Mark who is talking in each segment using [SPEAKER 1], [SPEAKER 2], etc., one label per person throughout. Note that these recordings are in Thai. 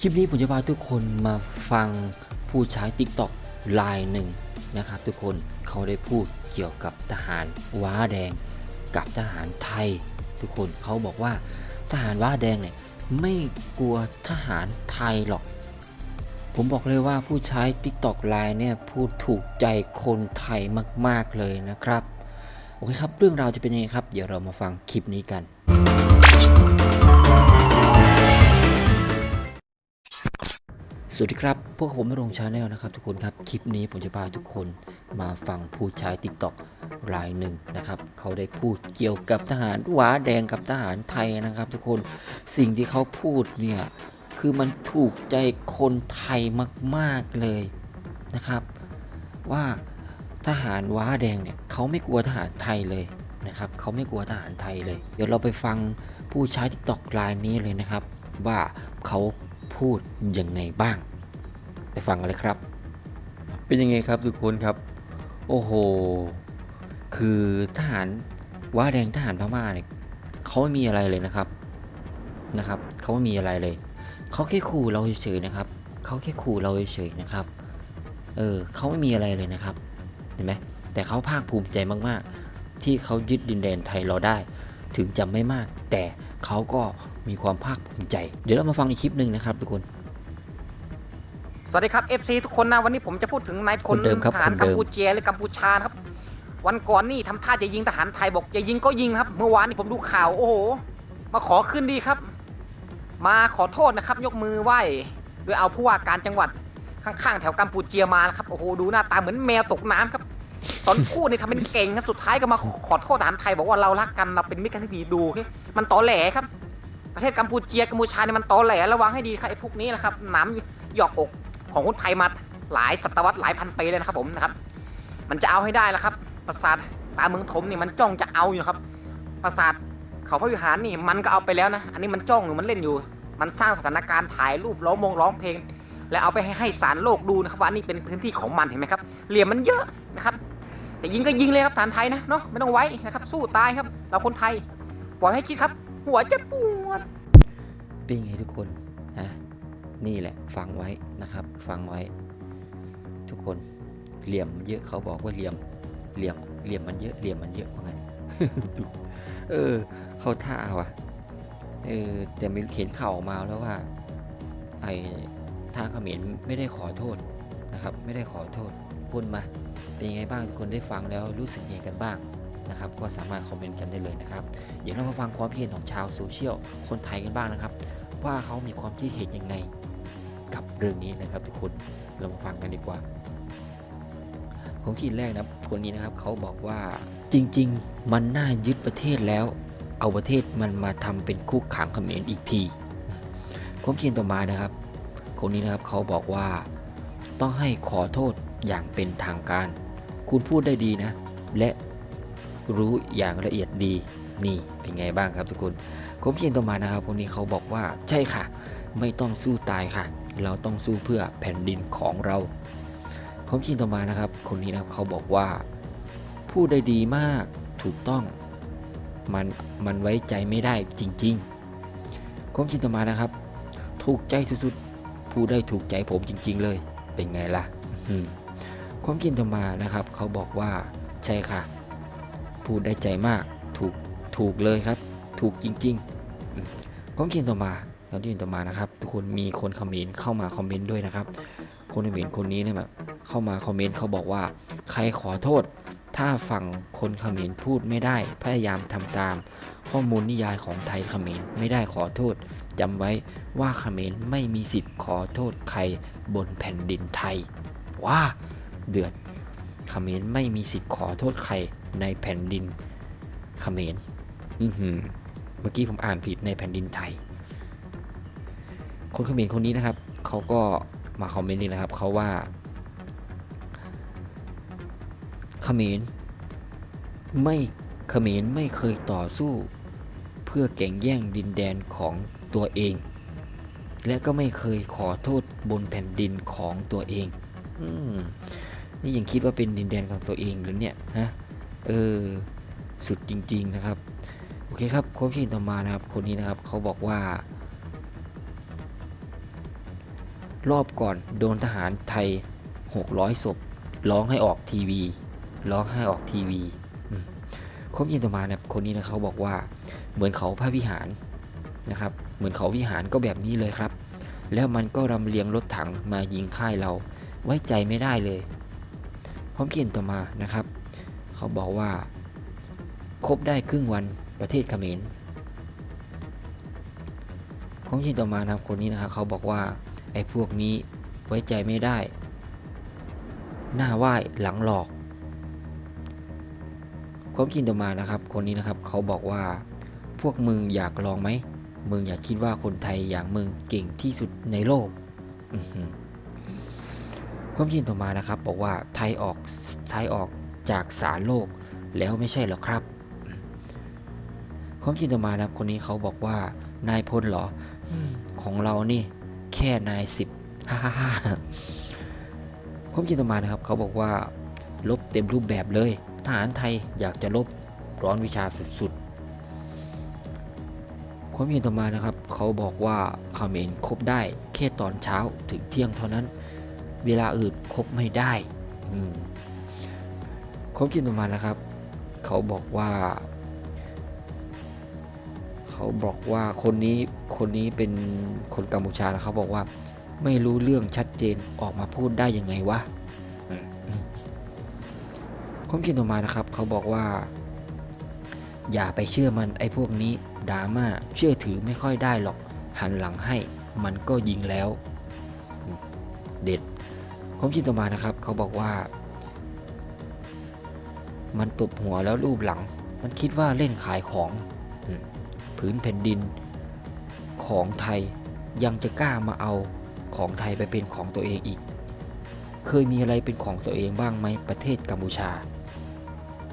[SPEAKER 1] คลิปนี้ผมจะพาทุกคนมาฟังผู้ใช้ TikTok ลายหนึ่งนะครับทุกคนเขาได้พูดเกี่ยวกับทหารว้าแดง กับทหารไทย ทุกคนเขาบอกว่าทหารว้าแดงเนี่ยไม่กลัวทหารไทยหรอก ผมบอกเลยว่าผู้ใช้ TikTok ลายเนี่ยพูดถูกใจคนไทยมากๆเลยนะครับ โอเคครับ เรื่องราวจะเป็นยังไงครับ เดี๋ยวเรามาฟังคลิปนี้กัน สวัสดีครับ พวกผมนรงชาแนลนะครับทุกคนครับ คลิปนี้ผมจะพาทุกคนมาฟังผู้ใช้ TikTok รายหนึ่งนะครับ เขาได้พูดเกี่ยวกับทหารหวาแดงกับทหารไทยนะครับ ทุกคน สิ่งที่เขาพูดเนี่ย คือมันถูกใจคนไทยมาก ๆเลยนะครับ ว่าทหารว้าแดงเนี่ยเขาไม่กลัวทหารไทยเลยนะครับเขาไม่กลัวทหารไทยเลย เดี๋ยวเราไปฟังผู้ใช้ TikTok รายนี้เลยนะครับ ว่าเขาพูดยังไงบ้าง ฟังกันเลยครับ เป็นยังไงครับทุกคนครับ โอ้โห คือทหารว้าแดงทหารพม่าเนี่ยเขาไม่มีอะไรเลยนะครับนะครับเขาไม่มีอะไรเลยเขาแค่ขู่เราเฉยๆนะครับเขาแค่ขู่เราเฉยๆนะครับเออเขาไม่มีอะไรเลยนะครับเห็นไหมแต่เขาภาคภูมิใจมากๆ ที่เขายึดดินแดนไทยเราได้ ถึงจะไม่มาก แต่เขาก็มีความภาคภูมิใจ เดี๋ยวเรามาฟังอีกคลิปหนึ่งนะครับทุกคน
[SPEAKER 2] สวัสดีครับ FC ทุกคนนะวันนี้ผมจะพูดถึงนายพล
[SPEAKER 1] คนเดิมครับ
[SPEAKER 2] ทหาร
[SPEAKER 1] คนเดิ
[SPEAKER 2] กัม
[SPEAKER 1] ม
[SPEAKER 2] พูเชียหรือกัมพูชานะครับ วันก่อนนี่ทำท่าจะยิงทหารไทยบอกจะยิงก็ยิงครับ เมื่อวานนี่ผมดูข่าวโอ้โหมาขอขึ้นดีครับ มาขอโทษนะครับ ยกมือไหว้โดยเอาผู้ว่าการจังหวัดข้างๆแถวกัมพูเชียมานะครับโอ้โหดูหน้าตาเหมือนแมวตกน้ำครับ ตอนพูดนี่ทำเป็นเก่งครับสุดท้ายก็มาขอโทษทหารไทยบอกว่าเรารักกันเราเป็นมิตรกันที่ดีดูสิมันตอแหลครับ ประเทศกัมพูเชียกัมพูชาเนี่ยมันตอแหลระวังให้ดีครับไอ้พวกนี้นะครับหน้ำหยอกอก ของคนไทยมาหลายศตวรรษหลายพันปีเลยนะครับผมนะครับ มันจะเอาให้ได้แล้วครับ ปราสาทตาเมืองถมนี่มันจ้องจะเอาอยู่ครับ ปราสาทเขาพระวิหารนี่มันก็เอาไปแล้วนะ อันนี้มันจ้องอยู่มันเล่นอยู่ มันสร้างสถานการณ์ถ่ายรูปร้องมงร้องเพลง แล้วเอาไปให้ให้สารโลกดูนะครับว่านี่เป็นพื้นที่ของมันเห็นไหมครับ เหลี่ยมมันเยอะนะครับ แต่ยิงก็ยิงเลยครับทหารไทยนะเนาะไม่ต้องไว้นะครับ สู้ตายครับ เราคนไทยปล่อยให้คิดครับ หัวจะปวด
[SPEAKER 1] เป็นไงทุกคน นี่แหละฟังไว้นะครับ ฟังไว้ ทุกคนเหลี่ยมเยอะเขาบอกว่าเหลี่ยมเหลี่ยมเหลี่ยมมันเยอะเหลี่ยมมันเยอะว่างั้นเออ เขาท่าว่ะเออแต่ม่เห็นข่าวออกมาแล้วว่า ไอ้ทางเขมรไม่ได้ขอโทษนะครับ ไม่ได้ขอโทษพูดมา เป็นยังไงบ้างทุกคนได้ฟังแล้วรู้สึกยังไงกันบ้างนะครับ ก็สามารถคอมเมนต์กันได้เลยนะครับเดี๋ยวเรามาฟังความคิดเห็นของชาวโซเชียลคนไทยกันบ้างนะครับ ว่าเขามีความคิดเห็นยังไง เรื่องนี้นะครับ ทุกคนเรามาฟังกันดีกว่าความคิดแรกนะคนนี้นะครับเขาบอกว่าจริง ๆ มันน่ายึดประเทศแล้ว เอาประเทศมันมาทำเป็นคุกขังเขมรอีกทีความคิดต่อมานะครับ คนนี้นะครับเขาบอกว่าต้องให้ขอโทษอย่างเป็นทางการ คุณพูดได้ดีนะ และรู้อย่างละเอียดดีนี่เป็นไงบ้างครับทุกคนผมเขียนต่อมานะครับคนนี้เขาบอกว่าใช่ค่ะ ไม่ต้องสู้ตายค่ะ เราต้องสู้เพื่อแผ่นดินของเรา ผมเขีนต่อมานะครับ คนนี้นะครับเขาบอกว่า พูดได้ดีมากถูกต้อง มันมันไว้ใจไม่ได้จริงๆผมเขีนต่อมานะครับ ถูกใจสุดๆพูดได้ถูกใจผมจริง ๆ เลย เป็นไงล่ะอืมความคิดต่อมานะครับ เขาบอกว่าใช่ค่ะ พูดได้ใจมากถูกถูกเลยครับ ถูกจริงๆอืมความคิดต่อมา ความคิดต่อมานะครับทุกคนมีคนคอมเมนต์เข้ามาคอมเมนต์ด้วยนะครับ คนคอมเมนต์คนนี้เนี่ยแบบเข้ามาคอมเมนต์เขาบอกว่า ใครขอโทษ ถ้าฝั่งคนคอมเขมรพูดไม่ได้ พยายามทำตาม ข้อมูลนิยายของไทยคอมเขมรไม่ได้ขอโทษจำไว้ว่าคอมเขมรไม่มีสิทธิ์ขอโทษใครบนแผ่นดินไทยว้าเดือดคอมเขมรไม่มีสิทธิ์ขอโทษใครในแผ่นดินเขมรอือหือเมื่อกี้ผมอ่านผิดในแผ่นดินไทย คนเขมรคนนี้นะครับเขาก็มาคอมเมนต์นี่นะครับเขาว่าเขมรไม่เขมรไม่เคยต่อสู้ เพื่อแก่งแย่งดินแดนของตัวเอง และก็ไม่เคยขอโทษบนแผ่นดินของตัวเองอนี่ยังคิดว่าเป็นดินแดนของตัวเองหรือเนี่ยฮะเออสุดจริง ๆนะครับ โอเคครับความคิดต่อมานะครับ คนนี้นะครับเขาบอกว่า รอบก่อนโดนทหารไทย 600ศพร้องให้ออกทีวีร้องให้ออกทีวีความจริงต่อมาเนี่ยคนนี้นะเขาบอกว่าเหมือนเขาพระวิหารนะครับ เหมือนเขาวิหารก็แบบนี้เลยครับ แล้วมันก็รำเลียงรถถังมายิงค่ายเราไว้ใจไม่ได้เลยความคินต่อมานะครับ เขาบอกว่าครบได้ครึ่งวันประเทศเขมรความคิดต่อมานะครับคนนี้นะครับเขาบอกว่า ไอ้พวกนี้ไว้ใจไม่ได้ หน้าไหว้หลังหลอก ความคิดต่อมานะครับ คนนี้นะครับเขาบอกว่าพวกมึงอยากลองไหมมึงอยากคิดว่าคนไทยอย่างมึงเก่งที่สุดในโลกข้อหือความคิดต่อมานะครับ บอกว่าไทยออกไทยออกจากสารโลกแล้วไม่ใช่หรอครับ ความคิดต่อมานะครับคนนี้เขาบอกว่านายพลเหรอของเรานี่ แค่นายสิบฮ่าฮ่าฮ่าความคิดต่อมานะครับ เขาบอกว่าลบเต็มรูปแบบเลย ทหารไทยอยากจะลบร้อนวิชาสุดๆ ความคิดต่อมานะครับ เขาบอกว่าเขมรคบได้แค่ตอนเช้าถึงเที่ยงเท่านั้น เวลาอื่นคบไม่ได้อืมความคิดต่อมานะครับ เขาบอกว่า เขาบอกว่าคนนี้คนนี้เป็นคนกัมพูชานะเขาบอกว่า ไม่รู้เรื่องชัดเจนออกมาพูดได้ยังไงวะอืมคิดต่อมานะครับ เขาบอกว่า อย่าไปเชื่อมันไอ้พวกนี้ดราม่าเชื่อถือไม่ค่อยได้หรอก หันหลังให้มันก็ยิงแล้ว เด็ดความคิดต่อมานะครับ เขาบอกว่า มันตบหัวแล้วรูปหลัง มันคิดว่าเล่นขายของ อืนแผ่นดิน ของไทยยังจะกล้ามาเอาของไทยไปเป็นของตัวเองอีก เคยมีอะไรเป็นของตัวเองบ้างไหมประเทศกัมพูชา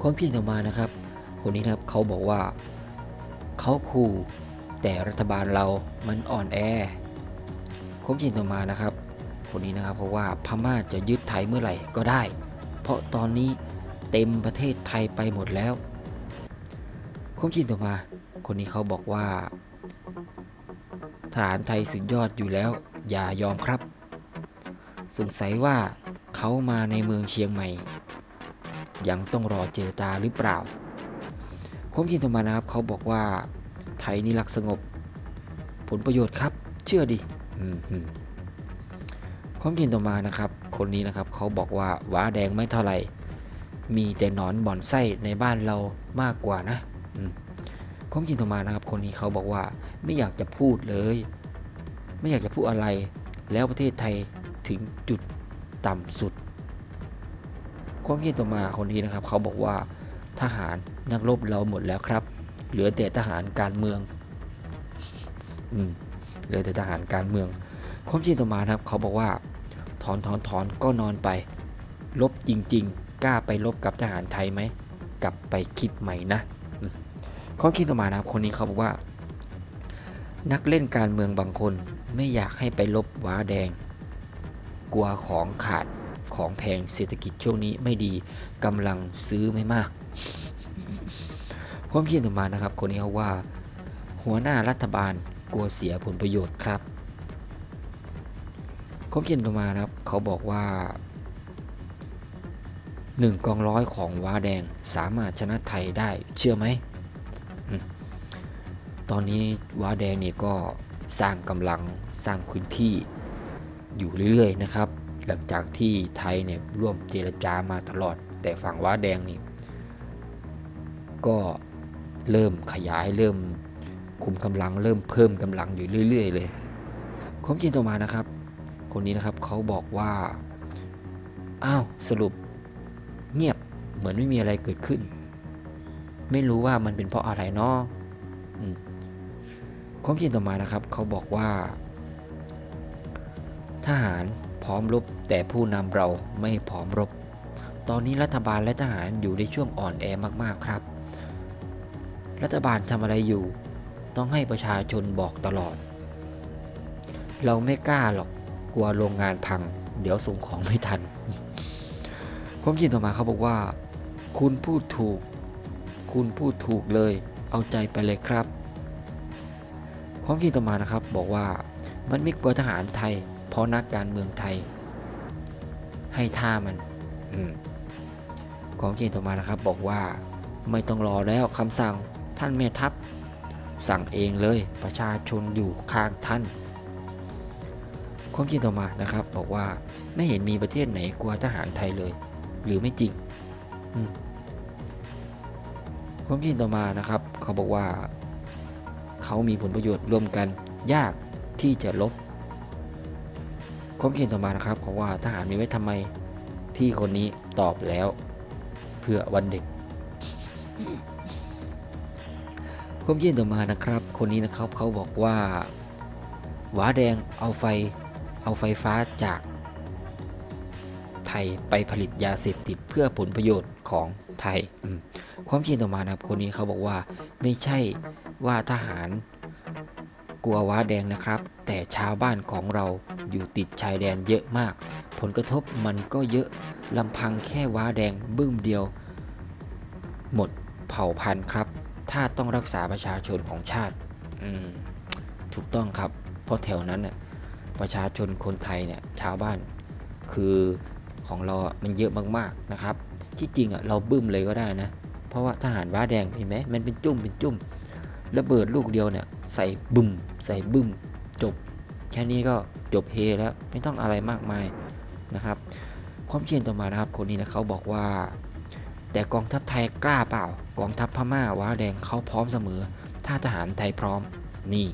[SPEAKER 1] ความคิดต่อมานะครับ คนนี้นะครับเขาบอกว่า เขาขู่แต่รัฐบาลเรามันอ่อนแอความคิดต่อมานะครับ คนนี้นะครับเพราะว่าพม่าจะยึดไทยเมื่อไหร่ก็ได้ เพราะตอนนี้เต็มประเทศไทยไปหมดแล้วความคิดต่อมา คนนี้เขาบอกว่าทหารไทยสุดยอดอยู่แล้ว อย่ายอมครับ สงสัยว่าเขามาในเมืองเชียงใหม่ ยังต้องรอเจรจาหรือเปล่าคมคิดต่อมานะครับเขาบอกว่าไทยนี่รักสงบ ผลประโยชน์ครับ เชื่อดิความคิดต่อมานะครับ คนนี้นะครับเขาบอกว่าว้าแดงไม่เท่าไหร่ มีแต่นอนบ่อนไส้ในบ้านเรามากกว่านะ ความคิดต่อมานะครับ คนนี้เขาบอกว่าไม่อยากจะพูดเลย ไม่อยากจะพูดอะไร แล้วประเทศไทยถึงจุดต่ำสุด ความคิดต่อมาคนนี้นะครับ เขาบอกว่าทหารนักรบเราหมดแล้วครับ เหลือแต่ทหารการเมือง อืมเหลือแต่ทหารการเมือง ความคิดต่อมาครับ เขาบอกว่า ถอนถอนถอนก็นอนไป ลบจริง ๆ กล้าไปลบกับทหารไทยไหม กลับไปคิดใหม่นะ อืมความคิดต่อมานะครับคนนี้เขาบอกว่า นักเล่นการเมืองบางคนไม่อยากให้ไปลบว้าแดง กลัวของขาดของแพงเศรษฐกิจช่วงนี้ไม่ดีกำลังซื้อไม่มากความคิดต่อมานะครับ คนนี้เขาว่า หัวหน้ารัฐบาลกลัวเสียผลประโยชน์ครับความคิดต่อมานะครับ เขาบอกว่าหนึ่งกองร้อยของว้าแดงสามารถชนะไทยได้เชื่อไหม ตอนนี้ว้าแดงเนี่ยก็สร้างกำลังสร้างพื้นที่อยู่เรื่อยๆนะครับ หลังจากที่ไทยเนี่ยร่วมเจรจามาตลอด แต่ฝั่งว้าแดงนี่ก็เริ่มขยายเริ่มคุมกำลัง เริ่มเพิ่มกำลังอยู่เรื่อย ๆ เลยความจริงต่อมานะครับ คนนี้นะครับเขาบอกว่าอ้าวสรุปเงียบเหมือนไม่มีอะไรเกิดขึ้น ไม่รู้ว่ามันเป็นเพราะอะไรเนาะ ความคิดต่อมานะครับ เขาบอกว่า ทหารพร้อมรบแต่ผู้นำเราไม่พร้อมรบ ตอนนี้รัฐบาลและทหารอยู่ในช่วงอ่อนแอมากๆครับ รัฐบาลทำอะไรอยู่ ต้องให้ประชาชนบอกตลอด เราไม่กล้าหรอกกลัวโรงงานพัง เดี๋ยวส่งของไม่ทันความคิดต่อมาเขาบอกว่า คุณพูดถูก คุณพูดถูกเลย เอาใจไปเลยครับ ความคิดต่อมานะครับบอกว่ามันไม่กลัวทหารไทย เพราะนักการเมืองไทย ให้ท่ามันอืมของเกณฑ์ต่อมานะครับบอกว่าไม่ต้องรอแล้วคำสั่งท่านแม่ทัพ สั่งเองเลยประชาชนอยู่ข้างท่าน ความคิดต่อมานะครับบอกว่าไม่เห็นมีประเทศไหนกลัวทหารไทยเลย หรือไม่จริงความคิดต่อมานะครับ เขาบอกว่า เขามีผลประโยชน์ร่วมกันยากที่จะลบความคิดต่อมานะครับเขาว่าทหารมีไว้ทำไม พี่คนนี้ตอบแล้ว เพื่อวันเด็กความคิดต่อมานะครับ คนนี้นะครับเขาบอกว่าหวาแดงเอาไฟเอาไฟฟ้าจากไทยไปผลิตยาเสพติดเพื่อผลประโยชน์ของไทย ความคิดต่อมานะครับคนนี้เขาบอกว่าไม่ใช่ ว่าทหารกลัวว้าแดงนะครับ แต่ชาวบ้านของเราอยู่ติดชายแดนเยอะมาก ผลกระทบมันก็เยอะลำพังแค่ว้าแดงบึ้มเดียว หมดเผ่าพันธุ์ครับ ถ้าต้องรักษาประชาชนของชาติถูกต้องครับ เพราะแถวนั้นน่ะประชาชนคนไทยเนี่ยชาวบ้านคือของเรา มันเยอะมากๆนะครับ ที่จริงอะเราบึ้มเลยก็ได้นะ เพราะว่าทหารว้าแดงเห็นไหมมันเป็นจุ่มเป็นจุ่ม ระเบิดลูกเดียวเนี่ย ใส่บึ้มใส่บึ้มจบ แค่นี้ก็จบเฮแล้วไม่ต้องอะไรมากมายนะครับ ความเขียนต่อมานะครับ คนนี้นะเขาบอกว่า แต่กองทัพไทยกล้าเปล่า กองทัพพม่าว้าแดงเขาพร้อมเสมอ ถ้าทหารไทยพร้อมนี่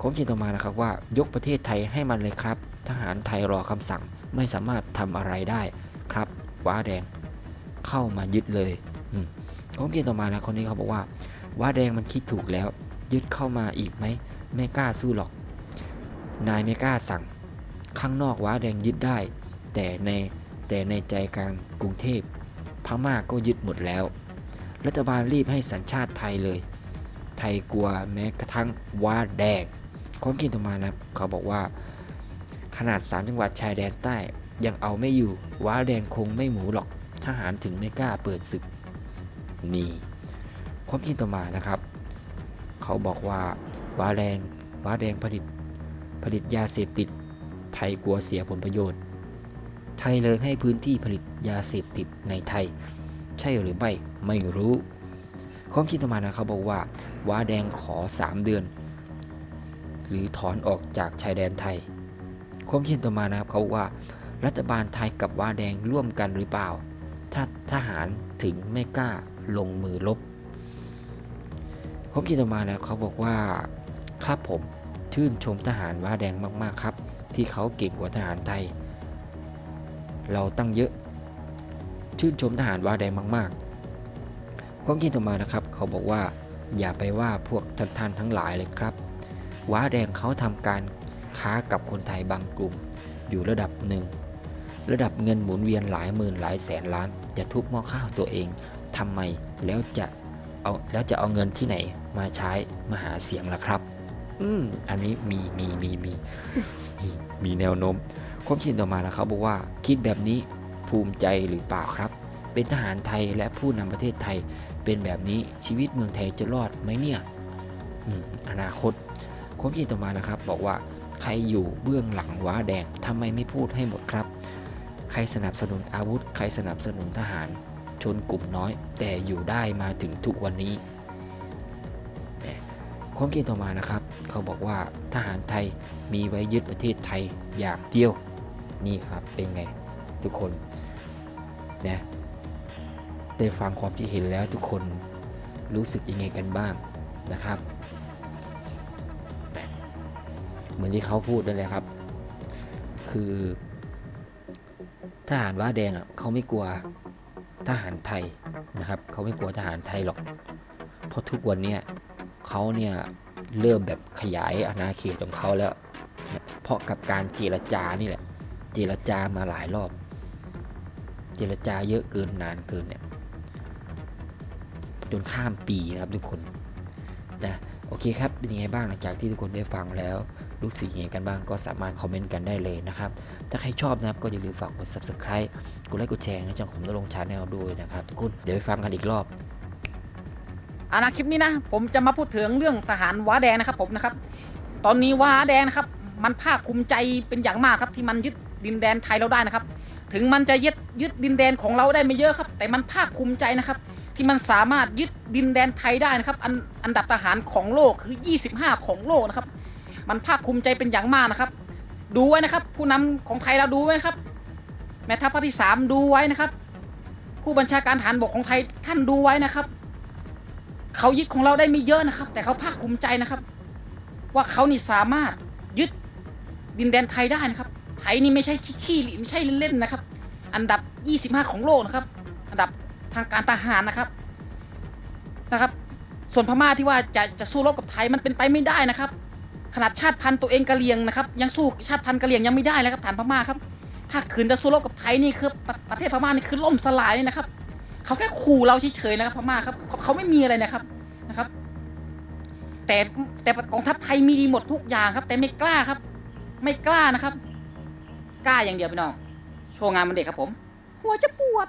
[SPEAKER 1] ผมเขียนต่อมานะครับว่ายกประเทศไทยให้มันเลยครับ ทหารไทยรอคำสั่งไม่สามารถทำอะไรได้ครับว้าแดงเข้ามายึดเลยอืมผมเขียนต่อมานะคนนี้เขาบอกว่า ว้าแดงมันคิดถูกแล้ว ยึดเข้ามาอีกไหมไม่กล้าสู้หรอก นายไม่กล้าสั่ง ข้างนอกว้าแดงยึดได้ แต่ในแต่ในใจกลางกรุงเทพพม่าก็ยึดหมดแล้ว รัฐบาลรีบให้สัญชาติไทยเลย ไทยกลัวแม้กระทั่งว่าแดงความคิดต่อมานะครับเขาบอกว่า ขนาด 3 จังหวัดชายแดนใต้ยังเอาไม่อยู่ว้าแดงคงไม่หมูหรอกทหารถึงไม่กล้าเปิดศึกนี่ ความคิดต่อมานะครับ เขาบอกว่าว้าแดงว้าแดงผลิตผลิตยาเสพติด ไทยกลัวเสียผลประโยชน์ ไทยเลยให้พื้นที่ผลิตยาเสพติดในไทย ใช่หรือไม่ไม่รู้ความคิดต่อมานะเขาบอกว่าว้าแดงขอ 3 เดือน หรือถอนออกจากชายแดนไทยความคิดต่อมานะครับเขาว่ารัฐบาลไทยกับว้าแดงร่วมกันหรือเปล่า ถ้าทหารถึงไม่กล้าลงมือลบ ควาคิดต่อมานะเขาบอกว่าครับผมชื่นชมทหารว้าแดงมากๆครับ ที่เขาเก่งกว่าทหารไทย เราตั้งเยอะ ชื่นชมทหารว้าแดงมากๆความคิดต่อมานะครับ เขาบอกว่าอย่าไปว่าพวกท่านท่านทั้งหลายเลยครับ ว้าแดงเขาทำการค้ากับคนไทยบางกลุ่ม อยู่ระดับหนึ่งระดับเงินหมุนเวียนหลายหมื่นหลายแสนล้าน จะทุบหม้อข้าวตัวเองทำไมแล้วจะ เอาแล้วจะเอาเงินที่ไหนมาใช้มาหาเสียงล่ะครับ อืมอันนี้มีมีมีมีมีมีแนวโน้มความคิดต่อมานะเขาบอกว่าคิดแบบนี้ภูมิใจหรือเปล่าครับ เป็นทหารไทยและผู้นำประเทศไทย เป็นแบบนี้ชีวิตเมืองไทยจะรอดไหมเนี่ยอืมอนาคตความคิดต่อมานะครับ บอกว่าใครอยู่เบื้องหลังว้าแดงทำไมไม่พูดให้หมดครับ ใครสนับสนุนอาวุธ ใครสนับสนุนทหาร ชนกลุ่มน้อย แต่อยู่ได้มาถึงทุกวันนี้ความคิดต่อมานะครับ เขาบอกว่าทหารไทยมีไว้ยึดประเทศไทยอย่างเดียวนี่ครับเป็นไงทุกคนนะได้ฟังความคิดเห็นแล้วทุกคนรู้สึกยังไงกันบ้างนะครับ เหมือนที่เขาพูดนั่นแหละครับ คือทหารว่าแดงอะเขาไม่กลัว ทหารไทยนะครับเขาไม่กลัวทหารไทยหรอก เพราะทุกวันเนี้ยเขาเนี่ยเริ่มแบบขยายอาณาเขตของเขาแล้ว เพราะกับการเจรจานี่แหละ เจรจามาหลายรอบ เจรจาเยอะเกินนานเกินเนี่ยจนข้ามปีนะครับทุกคนนะโอเคครับเป็นยังไงบ้างหลังจากที่ทุกคนได้ฟังแล้ว รู้สึกยังไงกันบ้างก็สามารถคอมเมนต์กันได้เลยนะครับ ถ้าใครชอบนะครับก็อย่าลืมฝากกด subscribe กดไลค์กดแชร์ให้ช่องผมนรงค์ชาแนลด้วยนะครับทุกคนเดี๋ยวไปฟังกันอีกรอบ
[SPEAKER 2] อาณาคลิปนี้นะผมจะมาพูดถึงเรื่องทหารว้าแดงนะครับผมนะครับ ตอนนี้ว้าแดงนะครับ มันภาคภูมิใจเป็นอย่างมากครับที่มันยึดดินแดนไทยเราได้นะครับ ถึงมันจะยึดยึดดินแดนของเราได้ไม่เยอะครับ แต่มันภาคภูมิใจนะครับ ที่มันสามารถยึดดินแดนไทยได้นะครับ อันอันดับทหารของโลกคือ 25 ของโลกนะครับ มันภาคภูมิใจเป็นอย่างมากนะครับ ดูไว้นะครับ ผู้นำของไทยเราดูไว้นะครับ แม่ทัพภาคที่สามดูไว้นะครับ ผู้บัญชาการฐานบกของไทยท่านดูไว้นะครับ เขายึดของเราได้ไม่เยอะนะครับ แต่เขาภาคภูมิใจนะครับ ว่าเขานี่สามารถยึดดินแดนไทยได้นะครับ ไทยนี่ไม่ใช่ขี้ๆไม่ใช่เล่นๆนะครับ อันดับ 25 ของโลกนะครับ อันดับทางการทหารนะครับนะครับ ส่วนพม่าที่ว่าจะจะสู้รบกับไทยมันเป็นไปไม่ได้นะครับ ขนาดชาติพันธุ์ตัวเองกะเหรียงนะครับยังสู้ชาติพันธุ์กะเหรียงยังไม่ได้เลยครับฐานพม่าครับ ถ้าขืนจะสู้รบกับไทยนี่คือประประเทศพม่านี่คือล่มสลายเลยนะครับเขาแค่ขู่เราเฉยๆนะครับพม่าครับเขาเขาไม่มีอะไรนะครับนะครับ แต่แต่กองทัพไทยมีดีหมดทุกอย่างครับ แต่ไม่กล้าครับ ไม่กล้านะครับ กล้าอย่างเดียวพี่น้องโชว์งานมันเด็กครับผม หัวจะปวด